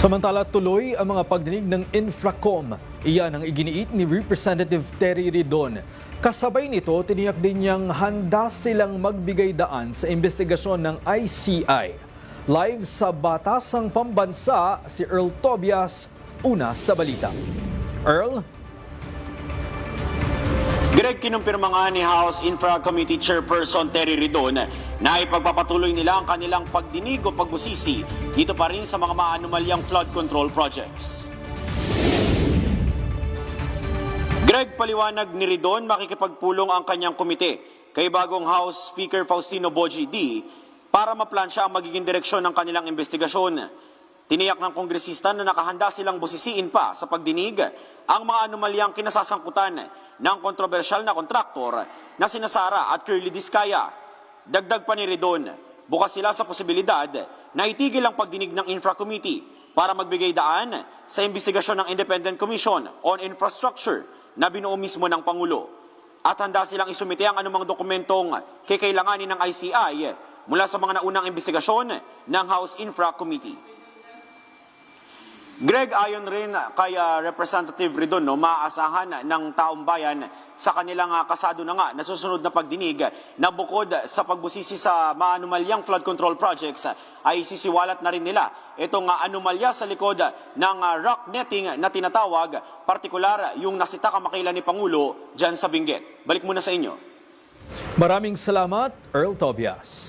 Samantala tuloy ang mga pagdinig ng Infracom. Iyan ang iginiit ni Representative Terry Ridon. Kasabay nito, tiniyak din niyang handa silang magbigay daan sa investigasyon ng ICI. Live sa Batasang Pambansa, si Earl Tobias, una sa balita. Earl? Greg, kinumpirma nga ni House Infra Committee Chairperson Terry Ridon na ipagpapatuloy nila ang kanilang pagdinig o pagbusisi dito pa rin sa mga maanumalyang flood control projects. Greg, paliwanag ni Ridon makikipagpulong ang kanyang komite kay bagong House Speaker Faustino Boji D para maplansya ang magiging direksyon ng kanilang investigasyon. Tiniyak ng kongresista na nakahanda silang busisiin pa sa pagdinig ang mga anomalyang kinasasangkutan ng kontrobersyal na kontraktor na sina Sara at Curly Discaya. Dagdag pa ni Redon, bukas sila sa posibilidad na itigil ang pagdinig ng Infra Committee para magbigay daan sa investigasyon ng Independent Commission on Infrastructure na binuo mismo ng Pangulo. At handa silang isumite ang anumang dokumentong kikailanganin ng ICI mula sa mga naunang investigasyon ng House Infra Committee. Greg, ayon rin kay ah, Representative Ridon, no, maaasahan ng taong bayan sa kanilang ah, kasado na nga na susunod na pagdinig na bukod sa pagbusisi sa maanumalyang flood control projects ay sisiwalat na rin nila itong ah, anomalya sa likod ng ah, rock netting na tinatawag, partikular yung nasita kamakailan ni Pangulo dyan sa Benguet. Balik muna sa inyo. Maraming salamat, Earl Tobias.